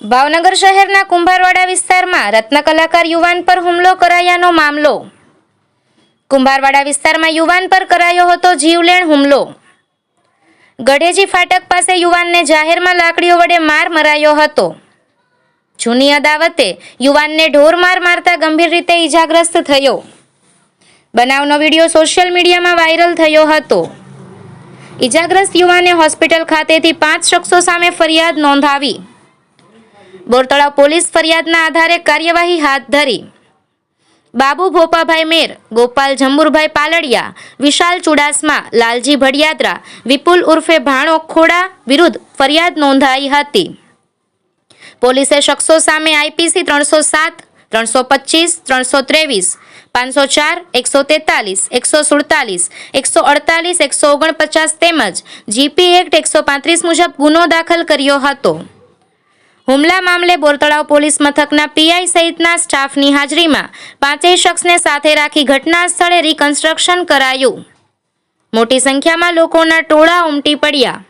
ભાવનગર શહેરના કુંભારવાડા વિસ્તારમાં રત્ન કલાકાર યુવાન પર હુમલો કરાયાનો મામલો. કુંભારવાડા વિસ્તારમાં યુવાન પર કરાયો હતો જીવલેણ હુમલો. ગઢેજી ફાટક પાસે યુવાનને જાહેરમાં લાકડીઓ વડે માર મરાયો હતો. જૂની અદાવતે યુવાનને ઢોર માર મારતા ગંભીર રીતે ઈજાગ્રસ્ત થયો. બનાવનો વીડિયો સોશિયલ મીડિયામાં વાયરલ થયો હતો. ઈજાગ્રસ્ત યુવાને હોસ્પિટલ ખાતેથી પાંચ શખ્સો સામે ફરિયાદ નોંધાવી. બોરતળાવ પોલીસ ફરિયાદના આધારે કાર્યવાહી હાથ ધરી. બાબુ ભોપાભાઈ મેર, ગોપાલ જંબુરભાઈ પાલડિયા, વિશાલ ચુડાસમા, લાલજી ભડિયાદરા, વિપુલ ઉર્ફે ભાણો ખોડા વિરુદ્ધ ફરિયાદ નોંધાઈ હતી. પોલીસે શખ્સો સામે આઈપીસી ત્રણસો સાત, ત્રણસો પચીસ, ત્રણસો ત્રેવીસ, પાંચસો ચાર, એકસો તેતાલીસ, એકસો સુડતાલીસ, એકસો અડતાલીસ, એકસો ઓગણપચાસ તેમજ જીપી એક્ટ એકસો પાંત્રીસ મુજબ ગુનો દાખલ કર્યો હતો. હુમલા મામલે બોરતળાવ પોલીસ મથકના પીઆઈ સહિતના સ્ટાફની હાજરીમાં પાંચેય શખ્સને સાથે રાખી ઘટના સ્થળે રિકન્સ્ટ્રક્શન કરાયું. મોટી સંખ્યામાં લોકોના ટોળા ઉમટી પડ્યા.